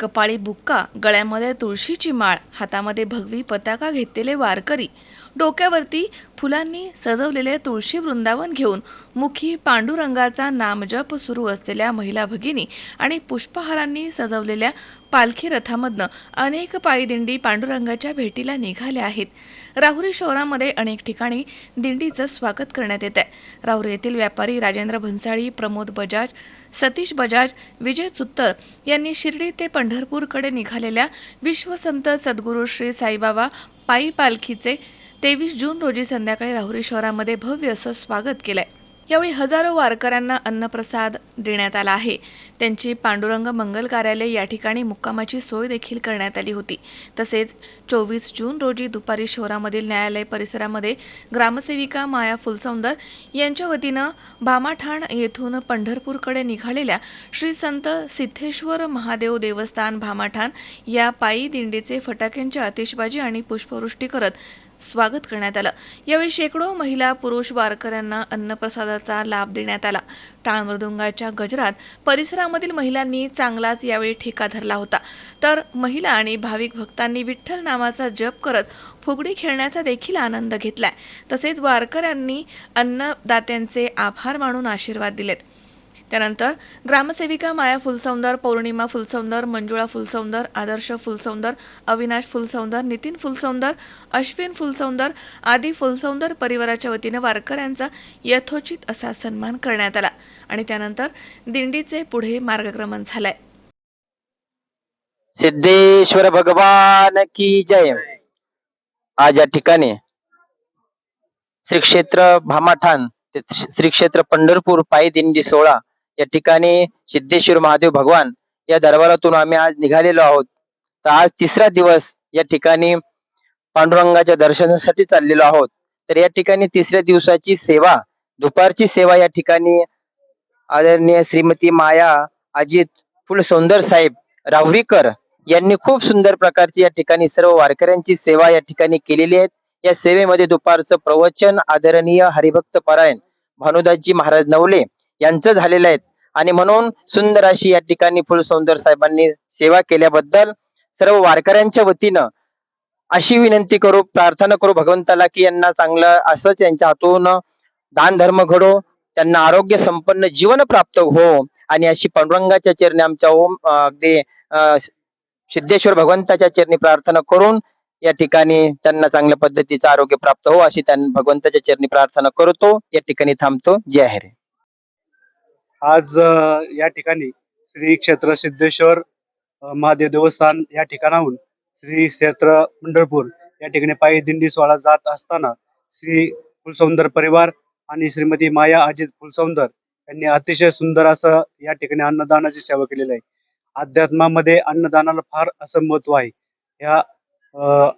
कपाळी बुक्का गळ्यामध्ये तुळशीची माळ हातामध्ये भगवी पताका घेतलेले वारकरी डोक्यावरती फुलांनी सजवलेले तुळशी वृंदावन घेऊन मुखी पांडुरंगाचा नामजप सुरू असलेल्या महिला भगिनी आणि पुष्पहारांनी सजवलेल्या पालखी रथामधनं अनेक पायीदिंडी पांडुरंगाच्या भेटीला निघाल्या आहेत. राहुरी शहरामध्ये अनेक ठिकाणी दिंडीचं स्वागत करण्यात येत आहे. राहुरी येथील व्यापारी राजेंद्र भन्साळी प्रमोद बजाज सतीश बजाज विजय सुत्तर यांनी शिर्डी ते पंढरपूरकडे निघालेल्या विश्वसंत सद्गुरू श्री साईबाबा पायी पालखीचे तेवीस जून रोजी संध्याकाळी राहुरी शहरामध्ये भव्य असं स्वागत केलंय. यावेळी हजारो वारकऱ्यांना अन्नप्रसाद देण्यात आला आहे. त्यांची पांडुरंग मंगल कार्यालय या ठिकाणी मुक्कामाची सोय देखील करण्यात आली होती. तसेच चोवीस जून रोजी दुपारी शहरामधील न्यायालय परिसरामध्ये ग्रामसेविका माया फुलसौंदर यांच्या वतीनं भामाठाण येथून पंढरपूरकडे निघालेल्या श्री संत सिद्धेश्वर महादेव देवस्थान भामाठाण या पायी दिंडीचे फटाक्यांची आतिषबाजी आणि पुष्पवृष्टी करत स्वागत करण्यात आलं. यावेळी शेकडो महिला पुरुष वारकऱ्यांना अन्नप्रसादाचा लाभ देण्यात आला. टाळमृदुंगाच्या गजरात परिसरामधील महिलांनी चांगलाच यावेळी ठेका धरला होता. तर महिला आणि भाविक भक्तांनी विठ्ठल नामाचा जप करत फुगडी खेळण्याचा देखील आनंद घेतलाय. तसेच वारकऱ्यांनी अन्नदात्यांचे आभार मानून आशीर्वाद दिलेत. त्यानंतर ग्रामसेविका माया फुलसौंदर पौर्णिमा फुलसौंदर मंजुळा फुलसौंदर आदर्श फुलसौंदर अविनाश फुलसौंदर नितीन फुलसौंदर अश्विन फुलसौंदर आदी फुलसौंदर परिवाराच्या वतीने वारकऱ्यांचा यथोचित असा सन्मान करण्यात आला. आणि त्यानंतर दिंडीचे पुढे मार्गक्रमण झालंय. सिद्धेश्वर भगवान की जय. आज या ठिकाणी श्री क्षेत्र भामाठाण श्री क्षेत्र पंढरपूर पायी दिंडी सोहळा या ठिकाणी सिद्धेश्वर महादेव भगवान या दरबारातून आम्ही आज निघालेलो आहोत. तर आज तिसरा दिवस या ठिकाणी पांडुरंगाच्या दर्शनासाठी चाललेलो आहोत. तर या ठिकाणी तिसऱ्या दिवसाची सेवा दुपारची सेवा या ठिकाणी आदरणीय श्रीमती माया अजित फुलसौंदर साहेब राहुरीकर यांनी खूप सुंदर प्रकारची या ठिकाणी सर्व वारकऱ्यांची सेवा या ठिकाणी केलेली आहे. या सेवेमध्ये दुपारचं प्रवचन आदरणीय हरिभक्त परायण भानुदासजी महाराज नवले यांचं झालेलं आहे. आणि म्हणून सुंदर अशी या ठिकाणी फुलसौंदर साहेबांनी सेवा केल्याबद्दल सर्व वारकऱ्यांच्या वतीनं अशी विनंती करू प्रार्थना करू भगवंताला की यांना चांगलं असंच यांच्या हातून दान धर्म घडो त्यांना आरोग्य संपन्न जीवन प्राप्त हो. आणि अशी पांडुरंगाच्या चरणी आमच्या ओम अगदी सिद्धेश्वर भगवंताच्या चरणी प्रार्थना करून या ठिकाणी त्यांना चांगल्या पद्धतीचं आरोग्य प्राप्त हो अशी त्यांना भगवंताच्या चरणी प्रार्थना करतो. या ठिकाणी थांबतो. जय हरे. आज या ठिकाणी श्री क्षेत्र सिद्धेश्वर महादेव देवस्थान या ठिकाणाहून श्री क्षेत्र पंढरपूर या ठिकाणी पायी दिंडी सोहळा जात असताना श्री फुलसौंदर परिवार आणि श्रीमती माया अजित फुलसौंदर यांनी अतिशय सुंदर असं या ठिकाणी अन्नदानाची सेवा केलेली आहे. अध्यात्मामध्ये अन्नदानाला फार असं महत्त्व आहे. या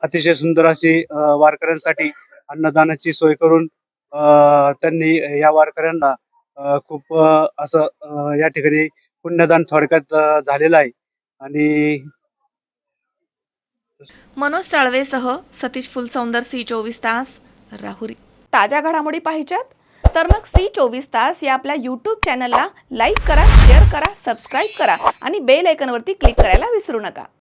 अतिशय सुंदर अशी वारकऱ्यांसाठी अन्नदानाची सोय करून त्यांनी या वारकऱ्यांना खूप अ, असं अ, या ठिकाणी पुण्यदान थोडक्यात अ, झालेलं आहे. आणि मनोज साळवेसह सतीश फुलसौंदर सी चोवीस तास राहुरी. ताज्या घडामोडी पाहिजेत? तर मग सी चोवीस तास या आपल्या यूट्यूब चॅनलला लाईक करा शेअर करा सबस्क्राईब करा आणि बेल आयकॉनवरती क्लिक करायला विसरू नका.